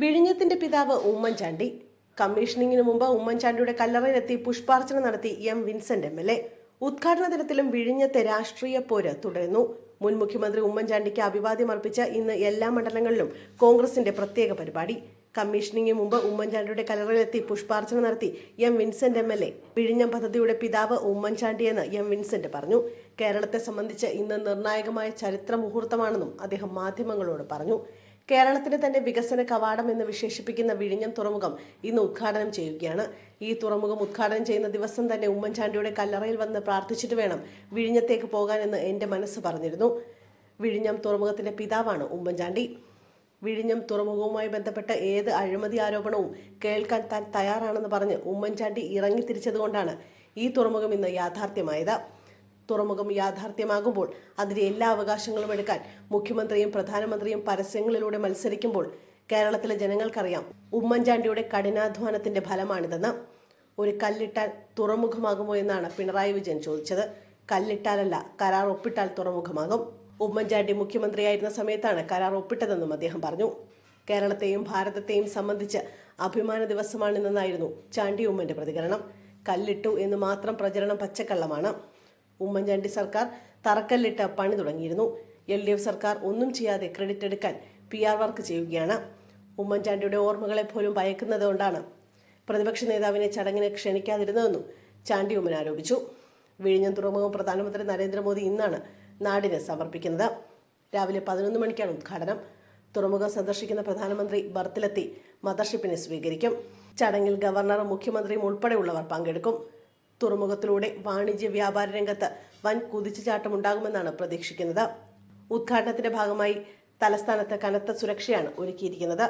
വിഴിഞ്ഞത്തിന്റെ പിതാവ് ഉമ്മൻചാണ്ടി കമ്മീഷനിങ്ങിന് മുമ്പ് ഉമ്മൻചാണ്ടിയുടെ കല്ലറയിലെത്തി പുഷ്പാർച്ചന നടത്തി M Vincent M L A. ഉദ്ഘാടന ദിനത്തിലും വിഴിഞ്ഞത്തെ രാഷ്ട്രീയ പോര് തുടരുന്നു. മുൻ മുഖ്യമന്ത്രി ഉമ്മൻചാണ്ടിക്ക് അഭിവാദ്യം അർപ്പിച്ച ഇന്ന് എല്ലാ മണ്ഡലങ്ങളിലും കോൺഗ്രസിന്റെ പ്രത്യേക പരിപാടി. കമ്മീഷനിങ്ങിന് മുമ്പ് ഉമ്മൻചാണ്ടിയുടെ കലറിലെത്തി പുഷ്പാർച്ചന നടത്തി M Vincent M L A. വിഴിഞ്ഞം പദ്ധതിയുടെ പിതാവ് ഉമ്മൻചാണ്ടിയെന്ന് എം വിൻസെന്റ് പറഞ്ഞു. കേരളത്തെ സംബന്ധിച്ച് ഇന്ന് നിർണായകമായ ചരിത്ര മുഹൂർത്തമാണെന്നും അദ്ദേഹം മാധ്യമങ്ങളോട് പറഞ്ഞു. കേരളത്തിന് തന്നെ വികസന കവാടം എന്ന് വിശേഷിപ്പിക്കുന്ന വിഴിഞ്ഞം തുറമുഖം ഇന്ന് ഉദ്ഘാടനം ചെയ്യുകയാണ്. ഈ തുറമുഖം ഉദ്ഘാടനം ചെയ്യുന്ന ദിവസം തന്നെ ഉമ്മൻചാണ്ടിയുടെ കല്ലറയിൽ വന്ന് പ്രാർത്ഥിച്ചിട്ട് വേണം വിഴിഞ്ഞത്തേക്ക് പോകാനെന്ന് എന്റെ മനസ്സ് പറഞ്ഞിരുന്നു. വിഴിഞ്ഞം തുറമുഖത്തിന്റെ പിതാവാണ് ഉമ്മൻചാണ്ടി. വിഴിഞ്ഞം തുറമുഖവുമായി ബന്ധപ്പെട്ട ഏത് അഴിമതി ആരോപണവും കേൾക്കാൻ താൻ തയ്യാറാണെന്ന് പറഞ്ഞ് ഉമ്മൻചാണ്ടി ഇറങ്ങിത്തിരിച്ചതുകൊണ്ടാണ് ഈ തുറമുഖം ഇന്ന് യാഥാർത്ഥ്യമായത്. തുറമുഖം യാഥാർത്ഥ്യമാകുമ്പോൾ അതിന്റെ എല്ലാ അവകാശങ്ങളും എടുക്കാൻ മുഖ്യമന്ത്രിയും പ്രധാനമന്ത്രിയും പരസ്യങ്ങളിലൂടെ മത്സരിക്കുമ്പോൾ കേരളത്തിലെ ജനങ്ങൾക്കറിയാം ഉമ്മൻചാണ്ടിയുടെ കഠിനാധ്വാനത്തിന്റെ ഫലമാണിതെന്ന്. ഒരു കല്ലിട്ടാൽ തുറമുഖമാകുമോ എന്നാണ് പിണറായി വിജയൻ ചോദിച്ചത്. കല്ലിട്ടാലല്ല കരാർ ഒപ്പിട്ടാൽ തുറമുഖമാകും. ഉമ്മൻചാണ്ടി മുഖ്യമന്ത്രിയായിരുന്ന സമയത്താണ് കരാർ ഒപ്പിട്ടതെന്നും അദ്ദേഹം പറഞ്ഞു. കേരളത്തെയും ഭാരതത്തെയും സംബന്ധിച്ച് അഭിമാന ദിവസമാണിതെന്നായിരുന്നു ചാണ്ടി ഉമ്മന്റെ പ്രതികരണം. കല്ലിട്ടു എന്ന് മാത്രം പ്രചരണം പച്ചക്കള്ളമാണ്. ഉമ്മൻചാണ്ടി സർക്കാർ തറക്കല്ലിട്ട് പണി തുടങ്ങിയിരുന്നു. എൽ ഡി എഫ് സർക്കാർ ഒന്നും ചെയ്യാതെ ക്രെഡിറ്റ് എടുക്കാൻ പി ആർ വർക്ക് ചെയ്യുകയാണ്. ഉമ്മൻചാണ്ടിയുടെ ഓർമ്മകളെ പോലും ഭയക്കുന്നതുകൊണ്ടാണ് പ്രതിപക്ഷ നേതാവിനെ ചടങ്ങിന് ക്ഷണിക്കാതിരുന്നതെന്നും ചാണ്ടി ഉമ്മൻ ആരോപിച്ചു. വിഴിഞ്ഞം തുറമുഖം പ്രധാനമന്ത്രി നരേന്ദ്രമോദി ഇന്നാണ് നാടിന് സമർപ്പിക്കുന്നത്. രാവിലെ പതിനൊന്ന് മണിക്കാണ് ഉദ്ഘാടനം. തുറമുഖം സന്ദർശിക്കുന്ന പ്രധാനമന്ത്രി ബർത്തിലെത്തി മദർഷിപ്പിനെ സ്വീകരിക്കും. ചടങ്ങിൽ ഗവർണറും മുഖ്യമന്ത്രിയും ഉൾപ്പെടെയുള്ളവർ പങ്കെടുക്കും. തുറമുഖത്തിലൂടെ വാണിജ്യ വ്യാപാര രംഗത്ത് വൻ കുതിച്ചുചാട്ടമുണ്ടാകുമെന്നാണ് പ്രതീക്ഷിക്കുന്നത്. ഉദ്ഘാടനത്തിന്റെ ഭാഗമായി തലസ്ഥാനത്ത് കനത്ത സുരക്ഷയാണ് ഒരുക്കിയിരിക്കുന്നത്.